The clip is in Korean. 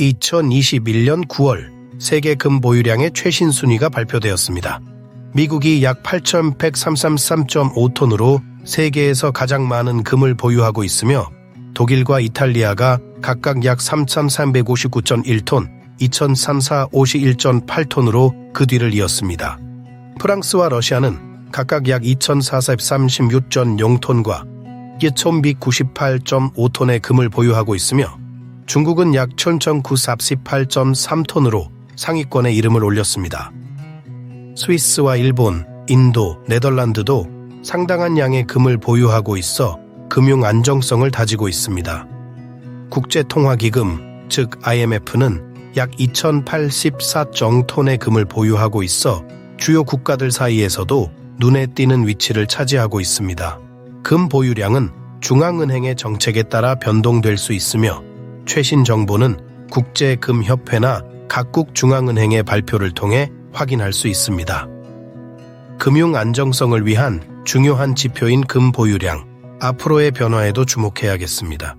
2021년 9월 세계 금 보유량의 최신 순위가 발표되었습니다. 미국이 약 8,133.5톤으로 세계에서 가장 많은 금을 보유하고 있으며 독일과 이탈리아가 각각 약 3,359.1톤, 2,351.8톤으로 그 뒤를 이었습니다. 프랑스와 러시아는 각각 약 2,436.0톤과 2,198.5톤의 금을 보유하고 있으며 중국은 약 1,948.3톤으로 상위권에 이름을 올렸습니다. 스위스와 일본, 인도, 네덜란드도 상당한 양의 금을 보유하고 있어 금융 안정성을 다지고 있습니다. 국제통화기금, 즉 IMF는 약 2,084정톤의 금을 보유하고 있어 주요 국가들 사이에서도 눈에 띄는 위치를 차지하고 있습니다. 금 보유량은 중앙은행의 정책에 따라 변동될 수 있으며 최신 정보는 국제금협회나 각국 중앙은행의 발표를 통해 확인할 수 있습니다. 금융 안정성을 위한 중요한 지표인 금 보유량, 앞으로의 변화에도 주목해야겠습니다.